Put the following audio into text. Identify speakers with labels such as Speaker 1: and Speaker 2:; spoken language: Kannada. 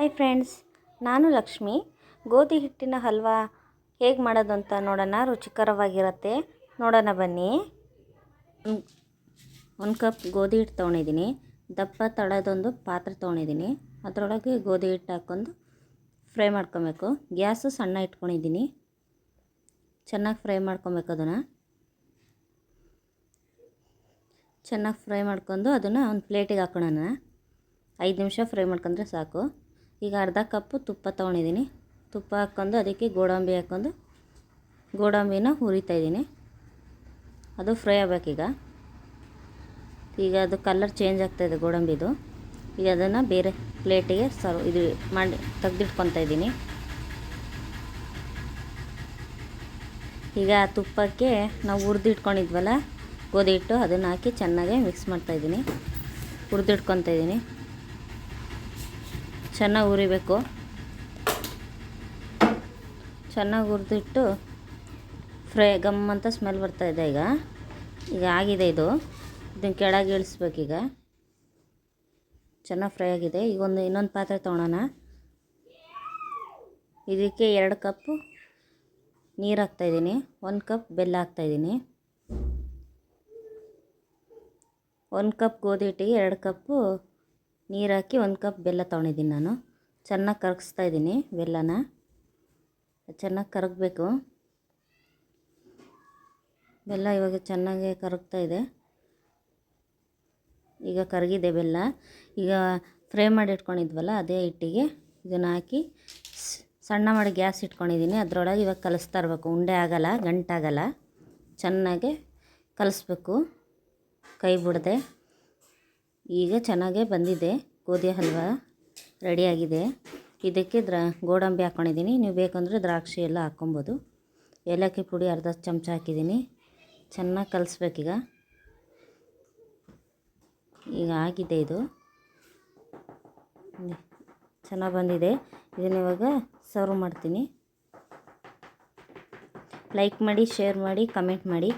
Speaker 1: ಹಾಯ್ ಫ್ರೆಂಡ್ಸ್, ನಾನು ಲಕ್ಷ್ಮಿ. ಗೋಧಿ ಹಿಟ್ಟಿನ ಹಲ್ವಾ ಹೇಗೆ ಮಾಡೋದು ಅಂತ ನೋಡೋಣ, ರುಚಿಕರವಾಗಿರುತ್ತೆ. ನೋಡೋಣ ಬನ್ನಿ. ಒಂದು ಕಪ್ ಗೋಧಿ ಹಿಟ್ಟು ತೊಗೊಂಡಿದ್ದೀನಿ. ದಪ್ಪ ತಳದೊಂದು ಪಾತ್ರೆ ತೊಗೊಂಡಿದ್ದೀನಿ. ಅದರೊಳಗೆ ಗೋಧಿ ಹಿಟ್ಟು ಹಾಕ್ಕೊಂಡು ಫ್ರೈ ಮಾಡ್ಕೊಬೇಕು. ಗ್ಯಾಸು ಸಣ್ಣ ಇಟ್ಕೊಂಡಿದ್ದೀನಿ. ಚೆನ್ನಾಗಿ ಫ್ರೈ ಮಾಡ್ಕೊಬೇಕು ಅದನ್ನು. ಚೆನ್ನಾಗಿ ಫ್ರೈ ಮಾಡ್ಕೊಂಡು ಅದನ್ನು ಒಂದು ಪ್ಲೇಟಿಗೆ ಹಾಕೋಣ ಐದು ನಿಮಿಷ ಫ್ರೈ ಮಾಡ್ಕೊಂಡ್ರೆ ಸಾಕು. ಈಗ ಅರ್ಧ ಕಪ್ಪು ತುಪ್ಪ ತೊಗೊಂಡಿದ್ದೀನಿ. ತುಪ್ಪ ಹಾಕ್ಕೊಂಡು ಅದಕ್ಕೆ ಗೋಡಂಬಿ ಹಾಕ್ಕೊಂಡು ಗೋಡಂಬಿನ ಹುರಿತಾಯಿದ್ದೀನಿ ಅದು ಫ್ರೈ ಆಗಬೇಕೀಗ ಈಗ. ಅದು ಕಲರ್ ಚೇಂಜ್ ಆಗ್ತಾಯಿದೆ ಗೋಡಂಬಿದು. ಈಗ ಅದನ್ನು ಬೇರೆ ಪ್ಲೇಟಿಗೆ ಸರ್ವ್ ಇದು ಮಾಡಿ ತೆಗ್ದಿಟ್ಕೊತಾ ಇದ್ದೀನಿ. ಈಗ ಆ ತುಪ್ಪಕ್ಕೆ ನಾವು ಹುರಿದಿಟ್ಕೊಂಡಿದ್ವಲ್ಲ, ಗೋಧಿ ಹಿಟ್ಟು ಅದನ್ನು ಹಾಕಿ ಚೆನ್ನಾಗಿ ಮಿಕ್ಸ್ ಮಾಡ್ತಾಯಿದ್ದೀನಿ ಹುರಿದಿಟ್ಕೊತಾ ಇದ್ದೀನಿ. ಚೆನ್ನಾಗಿ ಹುರಿಬೇಕು. ಚೆನ್ನಾಗಿ ಹುರಿದಿಟ್ಟು ಫ್ರೈ ಗಮ್ ಅಂತ ಸ್ಮೆಲ್ ಬರ್ತಾಯಿದೆ ಈಗ. ಈಗ ಆಗಿದೆ ಇದು. ಇದನ್ನು ಕೆಳಗೆ ಇಳಿಸ್ಬೇಕೀಗ ಚೆನ್ನಾಗಿ ಫ್ರೈ ಆಗಿದೆ. ಈಗ ಒಂದು ಇನ್ನೊಂದು ಪಾತ್ರೆ ತೊಗೊಳೋಣ ಇದಕ್ಕೆ ಎರಡು ಕಪ್ಪು ನೀರು ಹಾಕ್ತಾಯಿದ್ದೀನಿ ಒಂದು ಕಪ್ ಬೆಲ್ಲ ಹಾಕ್ತಾಯಿದ್ದೀನಿ ಒಂದು ಕಪ್ ಗೋಧಿ ಹಿಟ್ಟಿಗೆ ಎರಡು ಕಪ್ಪು ನೀರು ಹಾಕಿ ಒಂದು ಕಪ್ ಬೆಲ್ಲ ತೊಗೊಂಡಿದ್ದೀನಿ ನಾನು. ಚೆನ್ನಾಗಿ ಕರಗಿಸ್ತಾ ಇದ್ದೀನಿ ಬೆಲ್ಲನ. ಚೆನ್ನಾಗಿ ಕರಗಬೇಕು. ಬೆಲ್ಲ ಇವಾಗ ಚೆನ್ನಾಗಿ ಕರಗ್ತಾ ಇದೆ. ಈಗ ಕರಗಿದೆ ಬೆಲ್ಲ. ಈಗ ಫ್ರೈ ಮಾಡಿ ಇಟ್ಕೊಂಡಿದ್ವಲ್ಲ ಅದೇ ಹಿಟ್ಟಿಗೆ ಇದನ್ನು ಹಾಕಿ ಸಣ್ಣ ಮಾಡಿ ಗ್ಯಾಸ್ ಇಟ್ಕೊಂಡಿದ್ದೀನಿ. ಅದರೊಳಗೆ ಇವಾಗ ಕಲಿಸ್ತಾ ಇರಬೇಕು. ಉಂಡೆ ಆಗಲ್ಲ, ಗಂಟಾಗಲ್ಲ. ಚೆನ್ನಾಗೆ ಕಲಿಸ್ಬೇಕು. ಕೈ ಬಿಡದೆ. ಈಗ ಚೆನ್ನಾಗೇ ಬಂದಿದೆ. ಗೋಧಿ ಹಲ್ವಾ ರೆಡಿಯಾಗಿದೆ. ಇದಕ್ಕೆ ದ್ರಾ, ಗೋಡಂಬಿ ಹಾಕ್ಕೊಂಡಿದ್ದೀನಿ ನೀವು ಬೇಕಂದರೆ ದ್ರಾಕ್ಷಿ ಎಲ್ಲ ಹಾಕ್ಕೊಬೋದು. ಏಲಕ್ಕಿ ಪುಡಿ ಅರ್ಧ ಚಮಚ ಹಾಕಿದ್ದೀನಿ. ಚೆನ್ನಾಗಿ ಕಲಿಸ್ಬೇಕೀಗ. ಈಗ ಆಗಿದೆ ಇದು. ಚೆನ್ನಾಗಿ ಬಂದಿದೆ. ಇದನ್ನು ಇವಾಗ ಸರ್ವ್ ಮಾಡ್ತೀನಿ. ಲೈಕ್ ಮಾಡಿ ಶೇರ್ ಮಾಡಿ ಕಮೆಂಟ್ ಮಾಡಿ.